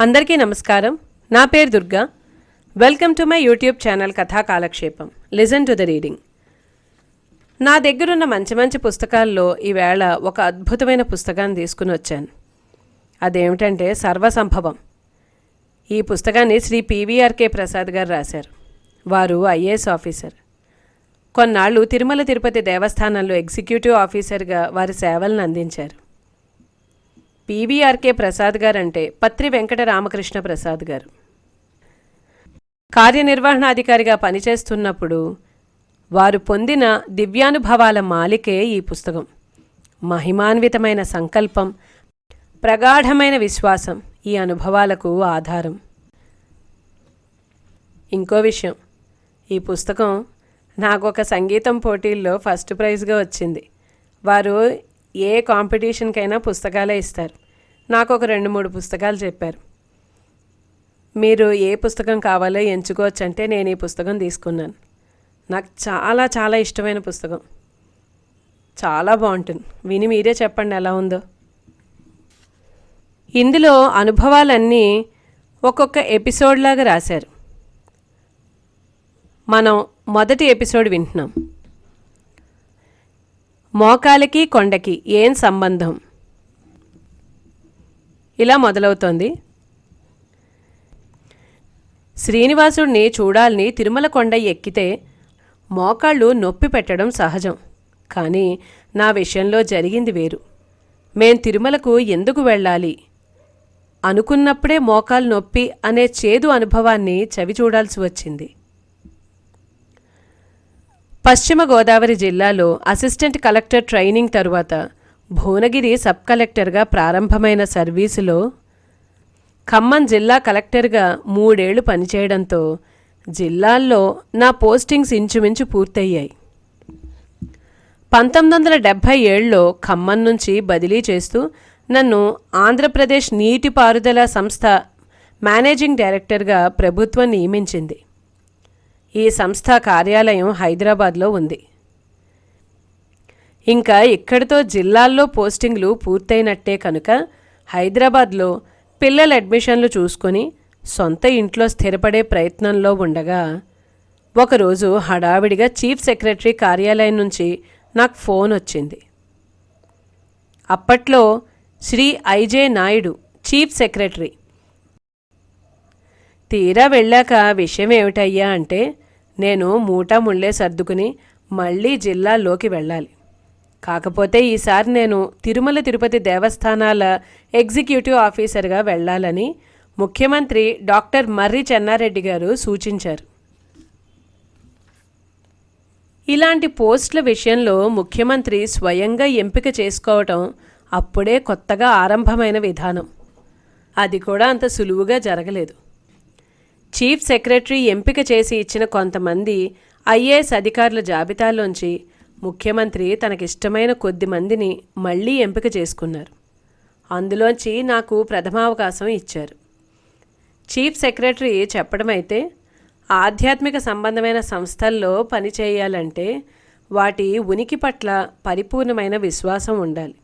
అందరికీ నమస్కారం. నా పేరు Durga. Welcome to my YouTube channel Katha Kalakshepam. Listen to the reading. నా దగ్గరున్న మంచి మంచి పుస్తకాల్లో ఈవేళ ఒక అద్భుతమైన పుస్తకాన్ని తీసుకుని వచ్చాను. అదేమిటంటే సర్వసంభవం. ఈ పుస్తకాన్ని శ్రీ పీవీఆర్కే ప్రసాద్ గారు రాశారు. వారు ఐఏఎస్ ఆఫీసర్. కొన్నాళ్ళు తిరుమల తిరుపతి దేవస్థానంలో ఎగ్జిక్యూటివ్ ఆఫీసర్గా వారి సేవలను అందించారు. పీవీఆర్కే ప్రసాద్ గారు అంటే పత్రి వెంకట రామకృష్ణ ప్రసాద్ గారు. కార్యనిర్వహణాధికారిగా పనిచేస్తున్నప్పుడు వారు పొందిన దివ్యానుభవాల మాలికే ఈ పుస్తకం. మహిమాన్వితమైన సంకల్పం ప్రగాఢమైన విశ్వాసం ఈ అనుభవాలకు ఆధారం. ఇంకో విషయం ఈ పుస్తకం నాకు ఒక సంగీతం పోటీల్లో ఫస్ట్ ప్రైజ్గా వచ్చింది. వారు ఏ కాంపిటీషన్కైనా పుస్తకాలే ఇస్తారు. నాకు ఒక రెండు మూడు పుస్తకాలు చెప్పారు. మీరు ఏ పుస్తకం కావాలో ఎంచుకోవచ్చు అంటే నేను ఈ పుస్తకం తీసుకున్నాను. నాకు చాలా చాలా ఇష్టమైన పుస్తకం. చాలా బాగుంటుంది. విని మీరే చెప్పండి ఎలా ఉందో. ఇందులో అనుభవాలన్నీ ఒక్కొక్క ఎపిసోడ్ లాగా రాశారు. మనం మొదటి ఎపిసోడ్ వింటున్నాం. మోకాలికి కొండకి ఏం సంబంధం? ఇలా మొదలవుతోంది. శ్రీనివాసుడిని చూడాలని తిరుమల కొండ ఎక్కితే మోకాళ్ళు నొప్పి పెట్టడం సహజం. కానీ నా విషయంలో జరిగింది వేరు. మేం తిరుమలకు ఎందుకు వెళ్ళాలి? అనుకున్నప్పుడే మోకాలు నొప్పి అనే చేదు అనుభవాన్ని చవి చూడాల్సి వచ్చింది. పశ్చిమ గోదావరి జిల్లాలో అసిస్టెంట్ కలెక్టర్ ట్రైనింగ్ తరువాత భువనగిరి సబ్ కలెక్టర్గా ప్రారంభమైన సర్వీసులో ఖమ్మం జిల్లా కలెక్టర్గా మూడేళ్ళు పనిచేయడంతో జిల్లాల్లో నా పోస్టింగ్స్ ఇంచుమించు పూర్తయ్యాయి. పంతొమ్మిది వందల డెబ్భై ఏళ్ళలో ఖమ్మం నుంచి బదిలీ చేస్తూ నన్ను ఆంధ్రప్రదేశ్ నీటిపారుదల సంస్థ మేనేజింగ్ డైరెక్టర్గా ప్రభుత్వం నియమించింది. ఈ సంస్థ కార్యాలయం హైదరాబాద్లో ఉంది. ఇంకా ఇక్కడితో జిల్లాల్లో పోస్టింగ్లు పూర్తయినట్టే కనుక హైదరాబాద్లో పిల్లల అడ్మిషన్లు చూసుకొని సొంత ఇంట్లో స్థిరపడే ప్రయత్నంలో ఉండగా ఒకరోజు హడావిడిగా చీఫ్ సెక్రటరీ కార్యాలయం నుంచి నాకు ఫోన్ వచ్చింది. అప్పట్లో Shri IJ Naidu chief secretary. తీరా వెళ్ళాక విషయం ఏమిటయ్యా అంటే నేను మూటా ముళ్ళే సర్దుకుని మళ్ళీ జిల్లాలోకి వెళ్ళాలి. కాకపోతే ఈసారి నేను తిరుమల తిరుపతి దేవస్థానాల ఎగ్జిక్యూటివ్ ఆఫీసర్గా వెళ్ళాలని ముఖ్యమంత్రి డాక్టర్ మర్రి చెన్నారెడ్డి గారు సూచించారు. ఇలాంటి పోస్టుల విషయంలో ముఖ్యమంత్రి స్వయంగా ఎంపిక చేసుకోవటం అప్పుడే కొత్తగా ఆరంభమైన విధానం. అది కూడా అంత సులువుగా జరగలేదు. చీఫ్ సెక్రటరీ ఎంపిక చేసి ఇచ్చిన కొంతమంది ఐఏఎస్ అధికారుల జాబితాలోంచి ముఖ్యమంత్రి తనకిష్టమైన కొద్ది మందిని మళ్ళీ ఎంపిక చేసుకున్నారు. అందులోంచి నాకు ప్రథమావకాశం ఇచ్చారు. చీఫ్ సెక్రటరీ చెప్పడమైతే ఆధ్యాత్మిక సంబంధమైన సంస్థల్లో పనిచేయాలంటే వాటి ఉనికి పట్ల పరిపూర్ణమైన విశ్వాసం ఉండాలి.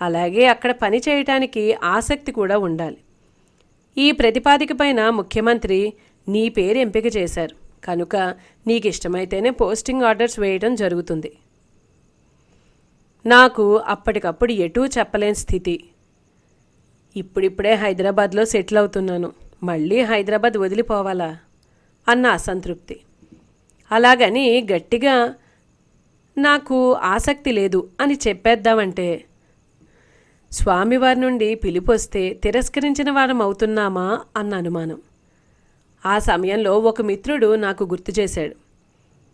అలాగే అక్కడ పని చేయటానికి ఆసక్తి కూడా ఉండాలి. ఈ ప్రతిపాదికపైన ముఖ్యమంత్రి నీ పేరు ఎంపిక చేశారు. కనుక నీకు ఇష్టమైతేనే పోస్టింగ్ ఆర్డర్స్ వేయడం జరుగుతుంది. నాకు అప్పటికప్పుడు ఎటూ చెప్పలేని స్థితి. ఇప్పుడిప్పుడే హైదరాబాద్లో సెటిల్ అవుతున్నాను. మళ్ళీ హైదరాబాద్ వదిలిపోవాలా? అన్న అసంతృప్తి. అలాగని గట్టిగా నాకు ఆసక్తి లేదు అని చెప్పేద్దామంటే స్వామివారి నుండి పిలిపొస్తే తిరస్కరించిన వారం అవుతున్నామా అన్న అనుమానం. ఆ సమయంలో ఒక మిత్రుడు నాకు గుర్తు చేశాడు.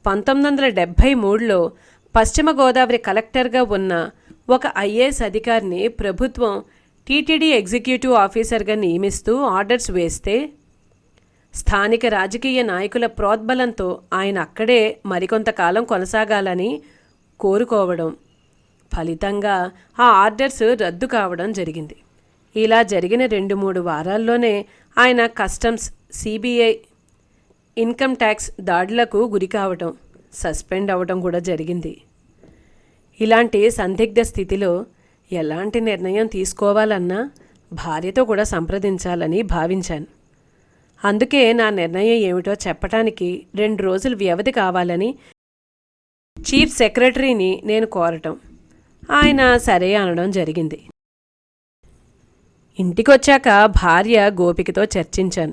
పంతొమ్మిది వందల డెబ్భై మూడులో పశ్చిమ గోదావరి కలెక్టర్గా ఉన్న ఒక ఐఏఎస్ అధికారిని ప్రభుత్వం టీటీడీ ఎగ్జిక్యూటివ్ ఆఫీసర్గా నియమిస్తూ ఆర్డర్స్ వేస్తే స్థానిక రాజకీయ నాయకుల ప్రోద్బలంతో ఆయన అక్కడే మరికొంతకాలం కొనసాగాలని కోరుకోవడం ఫలితంగా ఆ ఆర్డర్స్ రద్దు కావడం జరిగింది. ఇలా జరిగిన రెండు మూడు వారాల్లోనే ఆయన కస్టమ్స్ సిబిఐ ఇన్కమ్ ట్యాక్స్ దాడులకు గురి కావటం సస్పెండ్ అవ్వడం కూడా జరిగింది. ఇలాంటి సందిగ్ధ స్థితిలో ఎలాంటి నిర్ణయం తీసుకోవాలన్నా భార్యతో కూడా సంప్రదించాలని భావించాను. అందుకే నా నిర్ణయం ఏమిటో చెప్పటానికి రెండు రోజులు వ్యవధి కావాలని చీఫ్ సెక్రటరీని నేను కోరటం. ఆయన సరే అనడం జరిగింది. ఇంటికొచ్చాక భార్య గోపికతో చర్చించాను.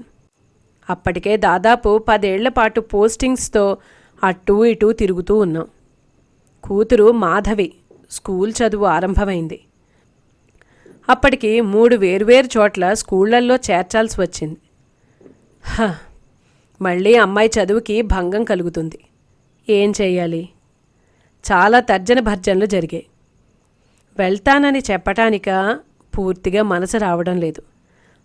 అప్పటికే దాదాపు పదేళ్ళ పాటు పోస్టింగ్స్తో అటూ ఇటూ తిరుగుతూ ఉన్నాం. కూతురు మాధవి స్కూల్ చదువు ఆరంభమైంది. అప్పటికి మూడు వేర్వేరు చోట్ల స్కూళ్ళల్లో చేర్చాల్సి వచ్చింది. హ, మళ్ళీ అమ్మాయి చదువుకి భంగం కలుగుతుంది. ఏం చేయాలి చాలా తర్జన భర్జనలు జరిగాయి. వెళ్తానని చెప్పటానిక పూర్తిగా మనసు రావడం లేదు.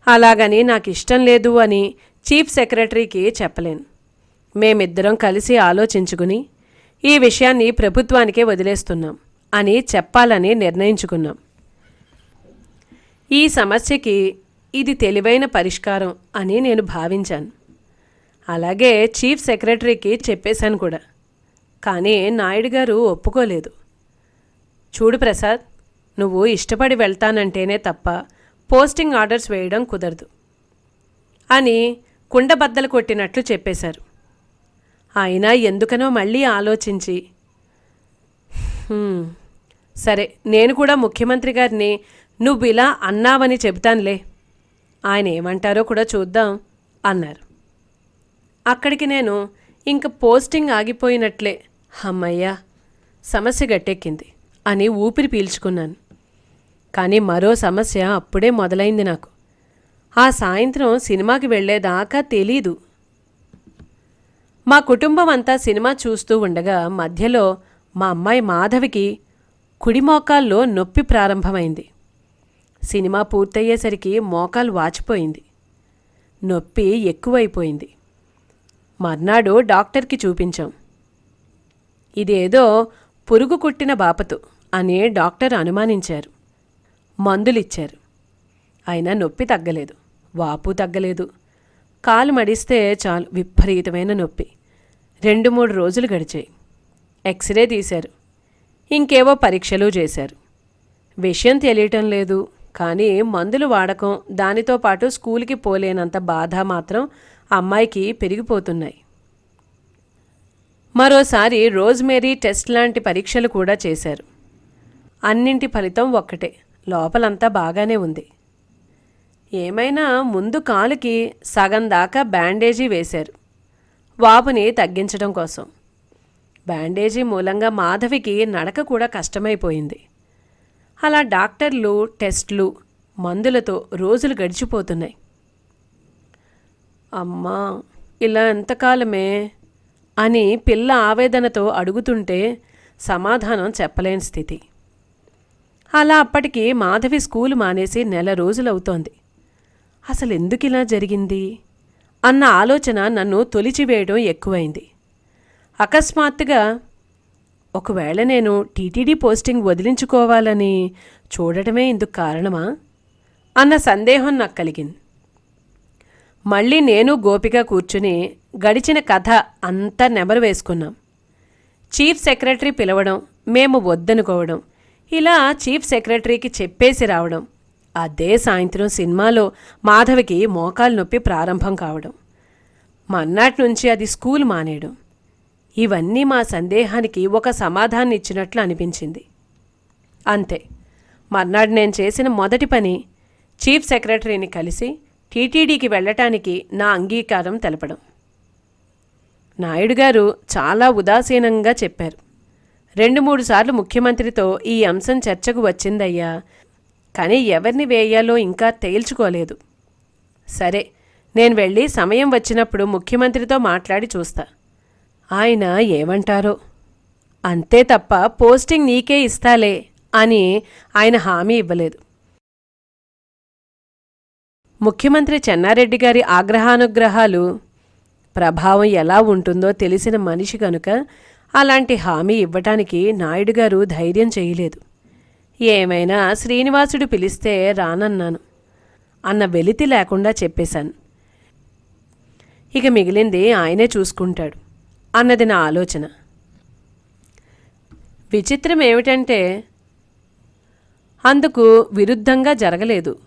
అలాగని నాకు ఇష్టం లేదు అని చీఫ్ సెక్రటరీకి చెప్పలేను. మేమిద్దరం కలిసి ఆలోచించుకుని ఈ విషయాన్ని ప్రభుత్వానికే వదిలేస్తున్నాం అని చెప్పాలని నిర్ణయించుకున్నాం. ఈ సమస్యకి ఇది తెలివైన పరిష్కారం అని నేను భావించాను. అలాగే చీఫ్ సెక్రటరీకి చెప్పేశాను కూడా. కానీ నాయుడు గారు ఒప్పుకోలేదు. చూడు ప్రసాద్ నువ్వు ఇష్టపడి వెళ్తానంటేనే తప్ప పోస్టింగ్ ఆర్డర్స్ వేయడం కుదరదు. అని కుండబద్దలు కొట్టినట్లు చెప్పేశారు. అయినా ఎందుకనో మళ్ళీ ఆలోచించి సరే నేను కూడా ముఖ్యమంత్రి గారిని నువ్వు ఇలా అన్నావని చెబుతానులే. ఆయన ఏమంటారో కూడా చూద్దాం అన్నారు. అక్కడికి నేను ఇంక పోస్టింగ్ ఆగిపోయినట్లే అమ్మయ్యా సమస్య గట్టెక్కింది అని ఊపిరి పీల్చుకున్నాను. కానీ మరో సమస్య అప్పుడే మొదలైంది నాకు. ఆ సాయంత్రం సినిమాకి వెళ్ళేదాకా తెలీదు. మా కుటుంబం అంతా సినిమా చూస్తూ ఉండగా మధ్యలో మా అమ్మాయి మాధవికి కుడి మోకాల్లో నొప్పి ప్రారంభమైంది. సినిమా పూర్తయ్యేసరికి మోకాలు వాచిపోయింది. నొప్పి ఎక్కువైపోయింది. మర్నాడు డాక్టర్కి చూపించాం. ఇదేదో పురుగు కుట్టిన బాపతు అని డాక్టర్ అనుమానించారు. మందులిచ్చారు. అయినా నొప్పి తగ్గలేదు. వాపు తగ్గలేదు. కాలు మడిస్తే చాలు విపరీతమైన నొప్పి. రెండు మూడు రోజులు గడిచాయి. ఎక్స్రే తీశారు. ఇంకేవో పరీక్షలు చేశారు. విషయం తెలియటం లేదు. కానీ మందులు వాడకం దానితో పాటు స్కూల్కి పోలేనంత బాధ మాత్రం అమ్మాయికి పెరిగిపోతున్నాయి. మరోసారి రోజ్మేరీ టెస్ట్ లాంటి పరీక్షలు కూడా చేశారు. అన్నింటి ఫలితం ఒక్కటే. లోపలంతా బాగానే ఉంది. ఏమైనా ముందు కాలుకి సగం దాకా బ్యాండేజీ వేశారు. వాపుని తగ్గించడం కోసం. బ్యాండేజీ మూలంగా మాధవికి నడక కూడా కష్టమైపోయింది. అలా డాక్టర్లు టెస్ట్లు మందులతో రోజులు గడిచిపోతున్నాయి. అమ్మా ఇలా ఎంతకాలమే? అని పిల్ల ఆవేదనతో అడుగుతుంటే సమాధానం చెప్పలేని స్థితి. అలా అప్పటికి మాధవి స్కూలు మానేసి నెల రోజులవుతోంది. అసలు ఎందుకు ఇలా జరిగింది? అన్న ఆలోచన నన్ను తొలిచివేయడం ఎక్కువైంది. అకస్మాత్తుగా ఒకవేళ నేను టీటీడీ పోస్టింగ్ వదిలించుకోవాలని చూడటమే ఇందుకు కారణమా? అన్న సందేహం నాకు కలిగింది. మళ్ళీ నేను గోపిక కూర్చుని గడిచిన కథ అంతా నెమరు వేసుకున్నాం. చీఫ్ సెక్రటరీ పిలవడం మేము వద్దనుకోవడం ఇలా చీఫ్ సెక్రటరీకి చెప్పేసి రావడం అదే సాయంత్రం సినిమాలో మాధవికి మోకాలు నొప్పి ప్రారంభం కావడం మన్నాటి నుంచి అది స్కూల్ మానేయడం. ఇవన్నీ మా సందేహానికి ఒక సమాధానం ఇచ్చినట్లు అనిపించింది. అంతే. మర్నాడు నేను చేసిన మొదటి పని చీఫ్ సెక్రటరీని కలిసి టీటీడీకి వెళ్ళటానికి నా అంగీకారం తెలపడం. నాయుడు గారు చాలా ఉదాసీనంగా చెప్పారు. రెండు మూడు సార్లు ముఖ్యమంత్రితో ఈ అంశం చర్చకు వచ్చిందయ్యా. కానీ ఎవరిని వేయాలో ఇంకా తేల్చుకోలేదు. సరే నేను వెళ్ళి సమయం వచ్చినప్పుడు ముఖ్యమంత్రితో మాట్లాడి చూస్తా. ఆయన ఏమంటారో? అంతే తప్ప పోస్టింగ్ నీకే ఇస్తాలే అని ఆయన హామీ ఇవ్వలేదు. ముఖ్యమంత్రి చెన్నారెడ్డి గారి ఆగ్రహానుగ్రహాలు ప్రభావం ఎలా ఉంటుందో తెలిసిన మనిషి కనుక అలాంటి హామీ ఇవ్వటానికి నాయుడు గారు ధైర్యం చేయలేదు. ఏమైనా శ్రీనివాసుడు పిలిస్తే రానన్నాను. అన్న వెలితి లేకుండా చెప్పేశాను. ఇక మిగిలింది ఆయనే చూసుకుంటాడు అన్నది నా ఆలోచన. విచిత్రం ఏమిటంటే అందుకు విరుద్ధంగా జరగలేదు.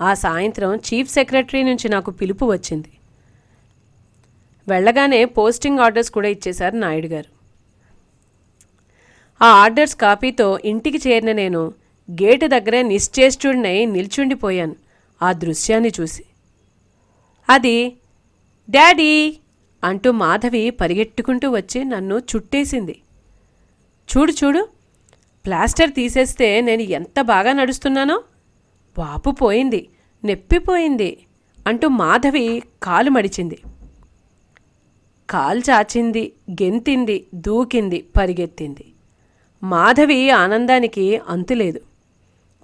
ఆ సాయంత్రం చీఫ్ సెక్రటరీ నుంచి నాకు పిలుపు వచ్చింది. వెళ్ళగానే పోస్టింగ్ ఆర్డర్స్ కూడా ఇచ్చేశారు నాయుడు గారు. ఆ ఆర్డర్స్ కాపీతో ఇంటికి చేరిన నేను గేటు దగ్గరే నిశ్చేష్టుడినై నిల్చుండిపోయాను ఆ దృశ్యాన్ని చూసి. అది డాడీ! అంటూ మాధవి పరిగెట్టుకుంటూ వచ్చి నన్ను చుట్టేసింది. చూడు చూడు ప్లాస్టర్ తీసేస్తే నేను ఎంత బాగా నడుస్తున్నానో? వాపు పోయింది నెప్పిపోయింది అంటూ మాధవి కాలు మడిచింది. కాలు చాచింది గెంతింది దూకింది పరిగెత్తింది. మాధవి ఆనందానికి అంతులేదు.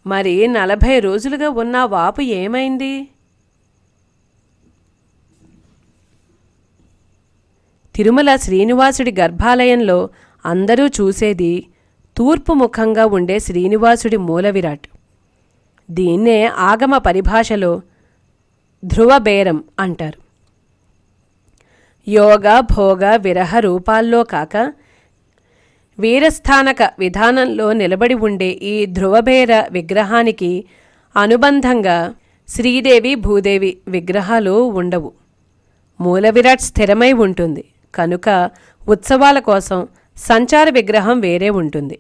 మరి నలభై రోజులుగా ఉన్న వాపు ఏమైంది? తిరుమల శ్రీనివాసుడి గర్భాలయంలో అందరూ చూసేది తూర్పు ముఖంగా ఉండే శ్రీనివాసుడి మూల విరాట్ దీన్నే ఆగమ పరిభాషలో ధ్రువబేరం అంటారు. యోగ భోగ విరహ రూపాల్లో కాక వీరస్థానక విధానంలో నిలబడి ఉండే ఈ ధ్రువబేర విగ్రహానికి అనుబంధంగా శ్రీదేవి భూదేవి విగ్రహాలు ఉండవు. మూల విరాట్ స్థిరమై ఉంటుంది. కనుక ఉత్సవాల కోసం సంచార విగ్రహం వేరే ఉంటుంది.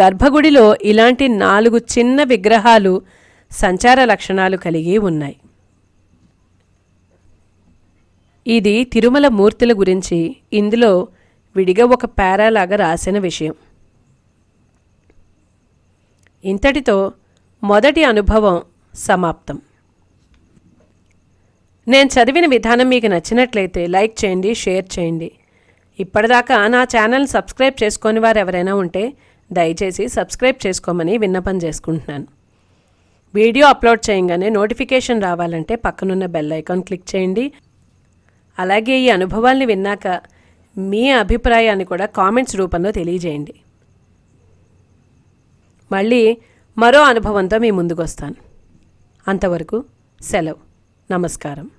గర్భగుడిలో ఇలాంటి నాలుగు చిన్న విగ్రహాలు సంచార లక్షణాలు కలిగి ఉన్నాయి. ఇది తిరుమల మూర్తుల గురించి ఇందులో విడిగా ఒక పేరాలాగా రాసిన విషయం. ఇంతటితో మొదటి అనుభవం సమాప్తం. నేను చదివిన విధానం మీకు నచ్చినట్లయితే లైక్ చేయండి షేర్ చేయండి. ఇప్పటిదాకా నా ఛానల్ సబ్స్క్రైబ్ చేసుకొని వారు ఎవరైనా ఉంటే దయచేసి సబ్స్క్రైబ్ చేసుకోమని విన్నపం చేసుకుంటున్నాను. వీడియో అప్లోడ్ చేయగానే నోటిఫికేషన్ రావాలంటే పక్కనున్న బెల్ ఐకాన్ క్లిక్ చేయండి. అలాగే ఈ అనుభవాల్ని విన్నాక మీ అభిప్రాయాన్ని కూడా కామెంట్స్ రూపంలో తెలియజేయండి. మళ్ళీ మరో అనుభవంతో మీ ముందుకు వస్తాను అంతవరకు సెలవు. నమస్కారం.